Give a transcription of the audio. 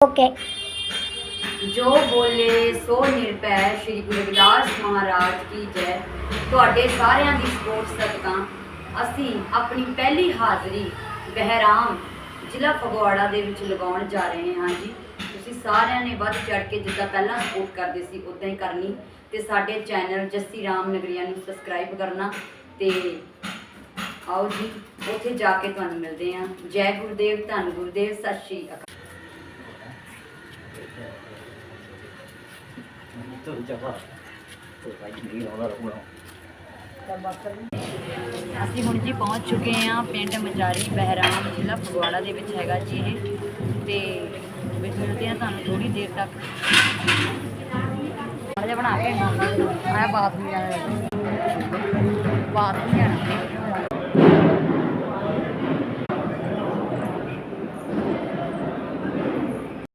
Okay ਜੋ ਬੋਲੇ, ਸੋ ਨਿਰਭੈ ਸ਼੍ਰੀ ਗੁਰੂ ਰਵਿਦਾਸ ਮਹਾਰਾਜ ਕੀ ਜੈ। ਤੁਹਾਡੇ ਸਾਰਿਆਂ ਦੀ ਸਪੋਰਟ ਸਦਕਾ ਅਸੀਂ ਆਪਣੀ ਪਹਿਲੀ ਹਾਜ਼ਰੀ ਬਹਿਰਾਮ ਜ਼ਿਲ੍ਹਾ ਫਗਵਾੜਾ ਦੇ ਵਿੱਚ ਲਗਾਉਣ ਜਾ ਰਹੇ ਹਾਂ ਜੀ। ਤੁਸੀਂ ਸਾਰਿਆਂ ਨੇ ਵੱਧ ਚੜ ਕੇ ਜਿੱਦਾਂ ਪਹਿਲਾਂ ਸਪੋਰਟ ਕਰਦੇ ਸੀ ਉਦਾਂ ਹੀ ਕਰਨੀ। ਤੇ ਸਾਡੇ ਚੈਨਲ ਜੱਸੀ ਰਾਮ ਨਗਰੀਆ ਨੂੰ ਸਬਸਕ੍ਰਾਈਬ ਕਰਨਾ ਤੇ ਆਓ ਜੀ, ਉੱਥੇ ਜਾ ਕੇ ਤੁਹਾਨੂੰ ਮਿਲਦੇ ਹਾਂ। ਜੈ ਗੁਰਦੇਵ, ਧੰਨ ਗੁਰਦੇਵ, ਸਤਿ ਸ਼੍ਰੀ ਅਕਾਲ। ਅਸੀਂ ਹੁਣ ਜੀ ਪਹੁੰਚ ਚੁੱਕੇ ਹਾਂ ਪਿੰਡ ਮਜਾਰੀ ਬਹਿਰਾਮ ਜ਼ਿਲ੍ਹਾ ਫਗਵਾੜਾ ਦੇ ਵਿੱਚ ਹੈਗਾ ਜੀ ਇਹ। ਤੇ ਵੀ ਮਿਲਦੇ ਹਾਂ ਤੁਹਾਨੂੰ ਥੋੜੀ ਦੇਰ ਤੱਕ। ਮਾੜਾ ਜਿਹਾ ਬਣਾ ਕੇ। ਮੈਂ ਬਾਥਰੂਮ ਨਹੀਂ ਆਇਆ ਬਾਤ